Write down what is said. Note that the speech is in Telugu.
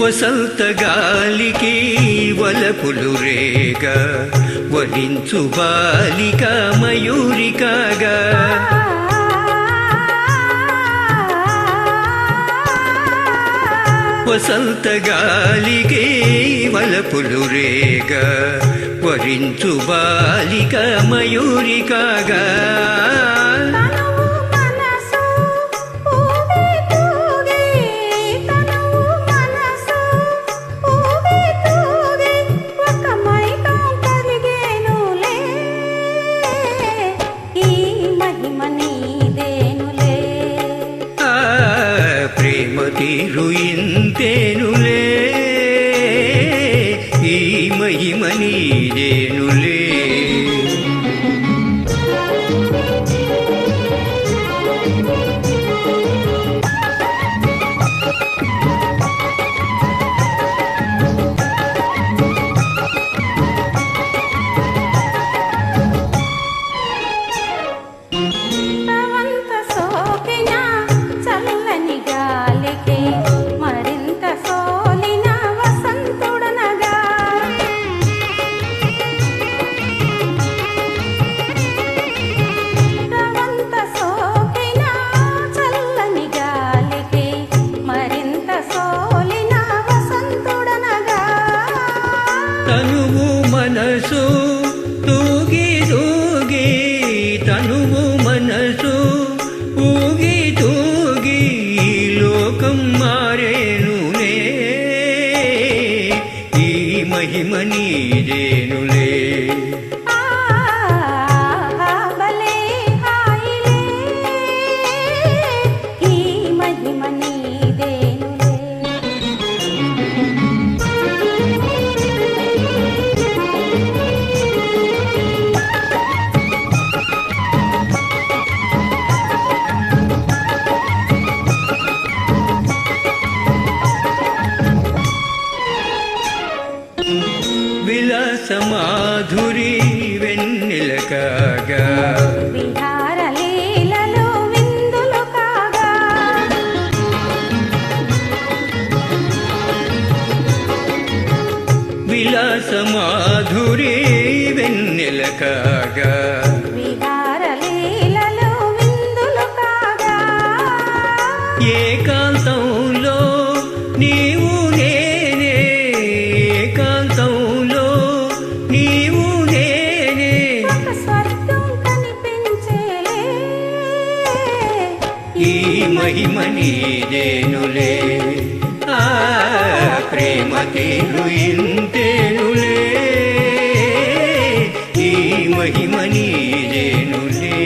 వసంత గాలికి వలపులు రేగ వలించు బాలిక మయూరికాగా. వసంత గాలికి వలపులు రేగ వరించు బాలిక మయూరికాగా. తనువు మనసు తూగి తూగి తనువు మనసు ఊగి తూగి ఈ లోకం మారేనులే ఈ మహిమ విలాసమాధురి వెన్నెల కాగా. కాగా. విలాసమాధురి వెన్నెల కాగా. నీ మహిమని దేనులే ఆ ప్రేమ తీరు ఇంతేనులే నీ మహిమ నీదేనులే